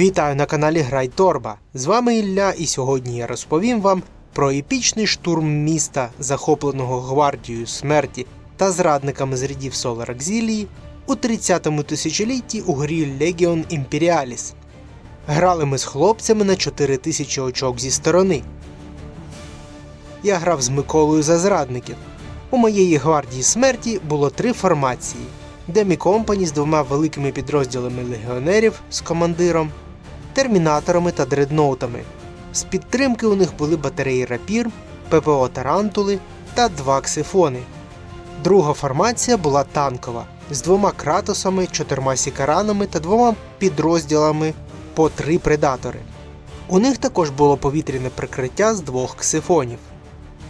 Вітаю на каналі Грай Торба. З вами Ілля, і сьогодні я розповім вам про епічний штурм міста, захопленого гвардією смерті та зрадниками з рядів Auxiliii у 30-му тисячолітті у грі Legion Imperialis. Грали ми з хлопцями на 4000 очок зі сторони. Я грав з Миколою за зрадників. У моєї гвардії смерті було три формації: Демі Компані з двома великими підрозділами легіонерів з командиром, термінаторами та дредноутами. З підтримки у них були батареї рапір, ППО Тарантули та два ксифони. Друга формація була танкова з двома кратосами, чотирма сікаранами та двома підрозділами по три предатори. У них також було повітряне прикриття з двох ксифонів.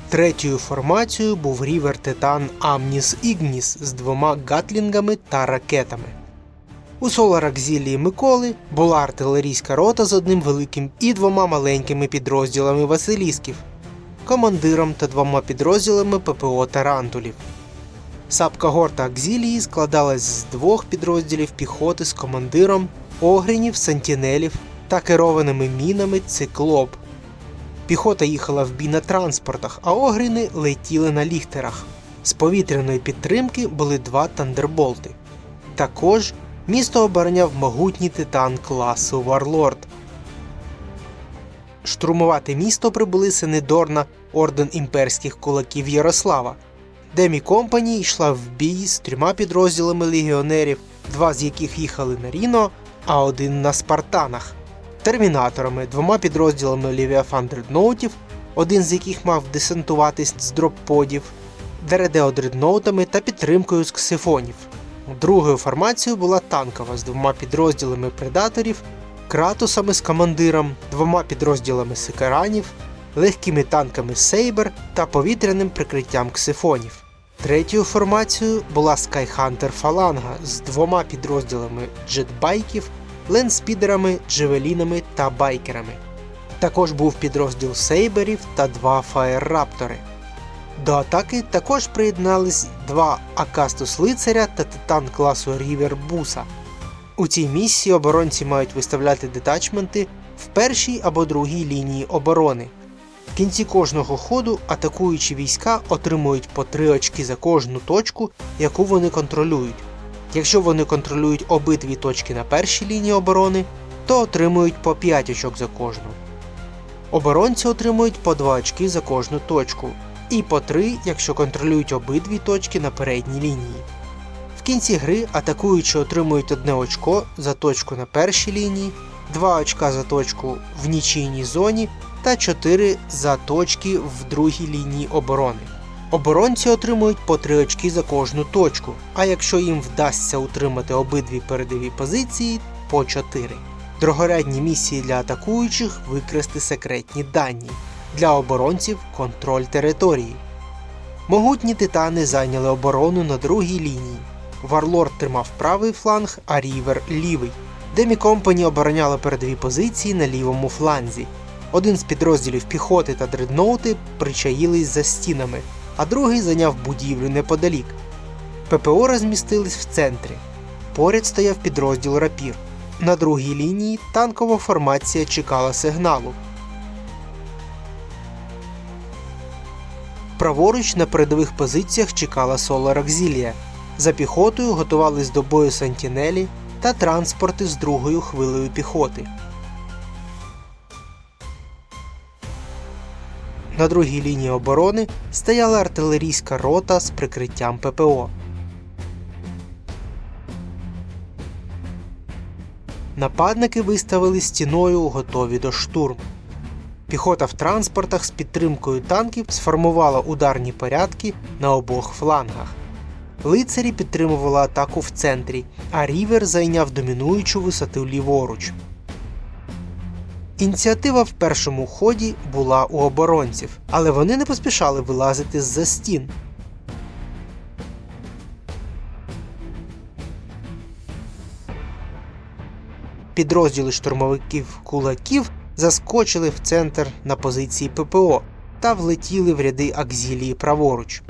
Третьою формацією був рівер Титан Амніс Ігніс з двома гатлінгами та ракетами. У Auxiliii Миколи була артилерійська рота з одним великим і двома маленькими підрозділами Василісків, командиром та двома підрозділами ППО Тарантулів. Сапкагорта Акзілії складалась з двох підрозділів піхоти з командиром, огрінів, сентінелів та керованими мінами циклоп. Піхота їхала в бій на транспортах, а огріни летіли на ліхтерах. З повітряної підтримки були два тандерболти. Також місто обороняв могутній титан класу Варлорд. Штурмувати місто прибули сини орден імперських кулаків Ярослава. Демі Компані йшла в бій з трьома підрозділами легіонерів, два з яких їхали на Ріно, а один на Спартанах, термінаторами, двома підрозділами Лівіафан дредноутів, один з яких мав десантуватись з дропподів, ДРД дредноутами та підтримкою з ксифонів. Другою формацією була танкова з двома підрозділами предаторів, кратусами з командиром, двома підрозділами сикаранів, легкими танками Сейбер та повітряним прикриттям ксифонів. Третьою формацією була Skyhunter Фаланга з двома підрозділами джетбайків, ленспідерами, джевелінами та байкерами. Також був підрозділ Сейберів та два фаєрраптори. До атаки також приєднались два Акастус Лицаря та Титан класу Рівер Буса. У цій місії оборонці мають виставляти детачменти в першій або другій лінії оборони. В кінці кожного ходу атакуючі війська отримують по 3 очки за кожну точку, яку вони контролюють. Якщо вони контролюють обидві точки на першій лінії оборони, то отримують по 5 очок за кожну. Оборонці отримують по 2 очки за кожну точку, і по 3, якщо контролюють обидві точки на передній лінії. В кінці гри атакуючі отримують 1 очко за точку на першій лінії, 2 очка за точку в нічийній зоні та 4 за точки в другій лінії оборони. Оборонці отримують по 3 очки за кожну точку, а якщо їм вдасться утримати обидві передові позиції по 4. Другорядні місії для атакуючих викрасти секретні дані, для оборонців контроль території. Могутні титани зайняли оборону на другій лінії. Варлорд тримав правий фланг, а Рівер лівий. Демі Компані обороняли передові позиції на лівому фланзі. Один з підрозділів піхоти та дредноути причаїлись за стінами, а другий зайняв будівлю неподалік. ППО розмістились в центрі. Поряд стояв підрозділ рапір. На другій лінії танкова формація чекала сигналу. Праворуч на передових позиціях чекала Solar Auxilia. За піхотою готувались до бою сентінелі та транспорти з другою хвилею піхоти. На другій лінії оборони стояла артилерійська рота з прикриттям ППО. Нападники виставили стіною, готові до штурму. Піхота в транспортах з підтримкою танків сформувала ударні порядки на обох флангах. Лицарі підтримували атаку в центрі, а Рівер зайняв домінуючу висоту ліворуч. Ініціатива в першому ході була у оборонців, але вони не поспішали вилазити з-за стін. Підрозділи штурмовиків кулаків заскочили в центр на позиції ППО та влетіли в ряди акзілії праворуч.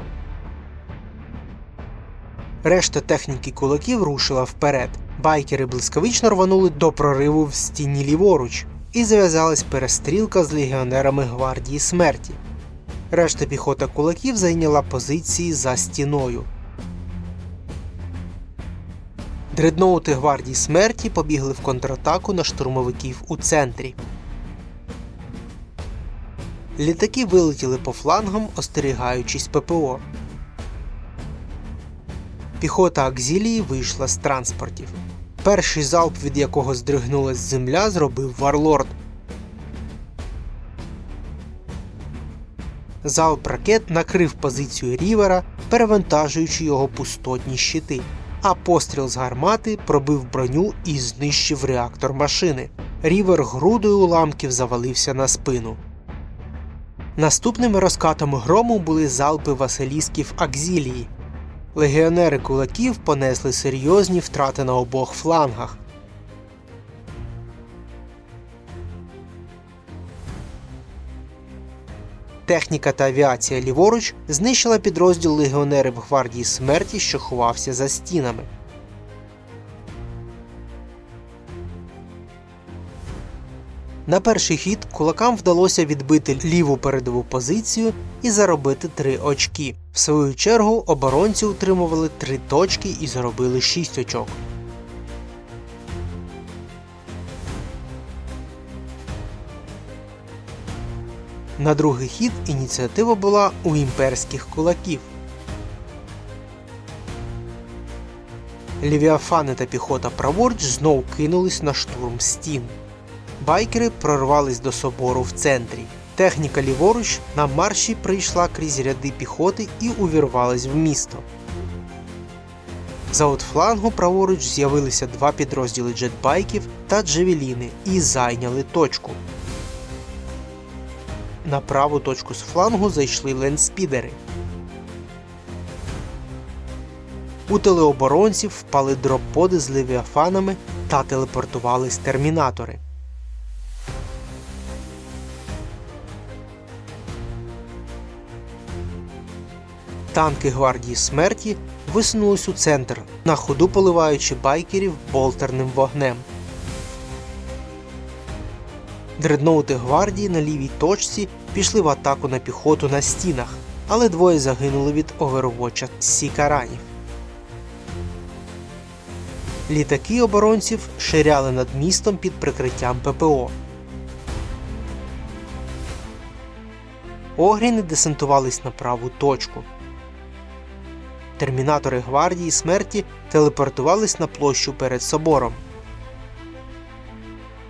Решта техніки кулаків рушила вперед. Байкери блискавично рванули до прориву в стіні ліворуч, і зав'язалась перестрілка з легіонерами гвардії смерті. Решта піхота кулаків зайняла позиції за стіною. Дредноути гвардії смерті побігли в контратаку на штурмовиків у центрі. Літаки вилетіли по флангам, остерігаючись ППО. Піхота Акзілії вийшла з транспортів. Перший залп, від якого здригнулась земля, зробив Варлорд. Залп ракет накрив позицію Рівера, перевантажуючи його пустотні щити, а постріл з гармати пробив броню і знищив реактор машини. Рівер грудою уламків завалився на спину. Наступними розкатами грому були залпи Василісків Акзілії. Легіонери кулаків понесли серйозні втрати на обох флангах. Техніка та авіація ліворуч знищила підрозділ легіонерів гвардії смерті, що ховався за стінами. На перший хід кулакам вдалося відбити ліву передову позицію і заробити три очки. В свою чергу оборонці утримували три точки і заробили шість очок. На другий хід ініціатива була у імперських кулаків. Лівіафани та піхота праворуч знов кинулись на штурм стін. Байкери прорвались до собору в центрі. Техніка ліворуч на марші прийшла крізь ряди піхоти і увірвалась в місто. За от флангу праворуч з'явилися два підрозділи джетбайків та джевеліни і зайняли точку. На праву точку з флангу зайшли лендспідери. У телеоборонців впали дропподи з левіафанами та телепортувались термінатори. Танки гвардії смерті висунулись у центр, на ходу поливаючи байкерів болтерним вогнем. Дредноути гвардії на лівій точці пішли в атаку на піхоту на стінах, але двоє загинули від овервоча сікаранів. Літаки оборонців ширяли над містом під прикриттям ППО. Огріни десантувались на праву точку. Термінатори гвардії смерті телепортувались на площу перед собором.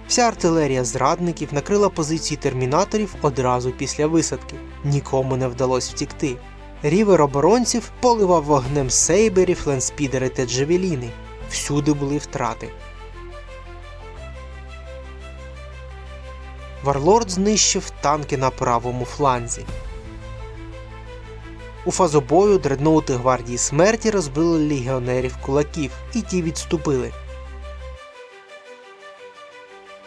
Вся артилерія зрадників накрила позиції термінаторів одразу після висадки. Нікому не вдалося втікти. Рівер оборонців поливав вогнем сейберів, ленспідери та джевеліни. Всюди були втрати. Варлорд знищив танки на правому фланзі. У фазобою дредноути гвардії смерті розбили легіонерів кулаків, і ті відступили.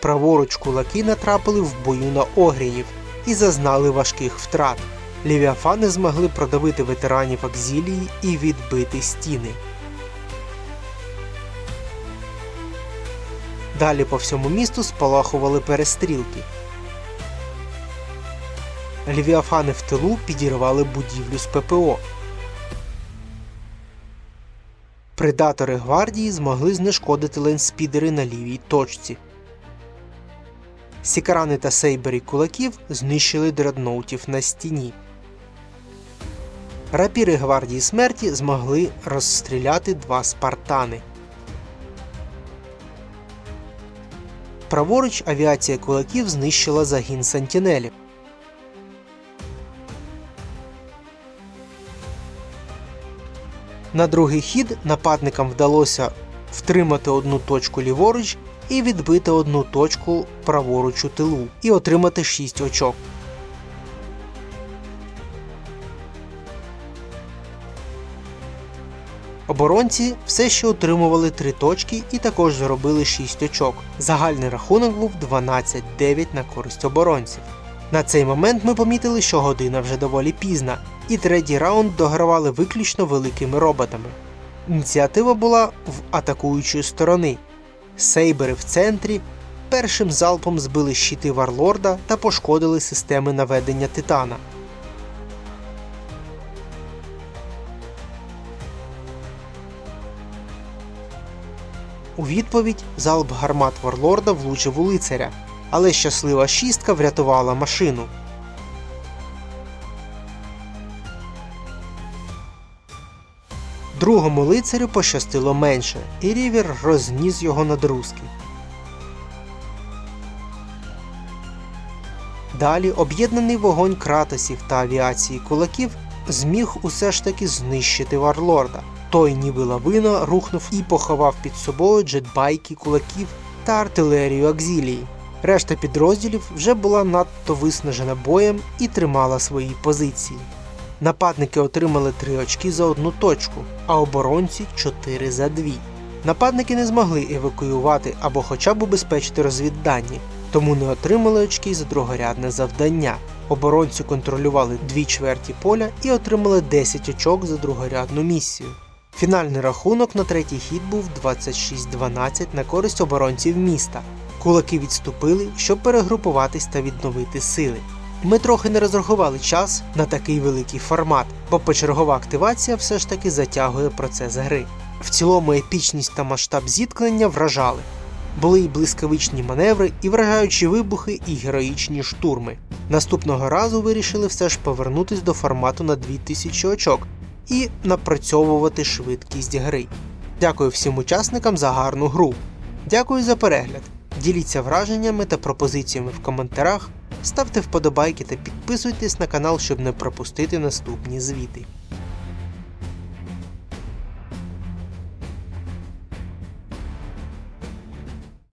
Праворуч кулаки натрапили в бою на огріїв і зазнали важких втрат. Лівіафани змогли продавити ветеранів Акзілії і відбити стіни. Далі по всьому місту спалахували перестрілки. Лівіафани в тилу підірвали будівлю з ППО. Предатори гвардії змогли знешкодити ленспідери на лівій точці. Сікарани та сейбері кулаків знищили дредноутів на стіні. Рапіри гвардії смерті змогли розстріляти два спартани. Праворуч авіація кулаків знищила загін сентінелів. На другий хід нападникам вдалося втримати одну точку ліворуч і відбити одну точку праворуч у тилу і отримати 6 очок. Оборонці все ще отримували 3 точки і також заробили 6 очок. Загальний рахунок був 12-9 на користь оборонців. На цей момент ми помітили, що година вже доволі пізна, і третій раунд догравали виключно великими роботами. Ініціатива була в атакуючої сторони. Сейбери в центрі першим залпом збили щити Варлорда та пошкодили системи наведення Титана. У відповідь залп гармат Варлорда влучив у лицаря, але щаслива шістка врятувала машину. Другому лицарю пощастило менше, і рівер розніс його на друзки. Далі об'єднаний вогонь кратосів та авіації кулаків зміг усе ж таки знищити Варлорда. Той, ніби лавина, рухнув і поховав під собою джетбайки кулаків та артилерію Акзілії. Решта підрозділів вже була надто виснажена боєм і тримала свої позиції. Нападники отримали 3 очки за одну точку, а оборонці 4 за 2. Нападники не змогли евакуювати або хоча б убезпечити розвіддані, тому не отримали очки за другорядне завдання. Оборонці контролювали дві чверті поля і отримали 10 очок за другорядну місію. Фінальний рахунок на третій хід був 26-12 на користь оборонців міста. Кулаки відступили, щоб перегрупуватись та відновити сили. Ми трохи не розрахували час на такий великий формат, бо почергова активація все ж таки затягує процес гри. В цілому епічність та масштаб зіткнення вражали. Були й блискавичні маневри, і вражаючі вибухи, і героїчні штурми. Наступного разу вирішили все ж повернутись до формату на 2000 очок і напрацьовувати швидкість гри. Дякую всім учасникам за гарну гру. Дякую за перегляд. Діліться враженнями та пропозиціями в коментарях, ставте вподобайки та підписуйтесь на канал, щоб не пропустити наступні звіти.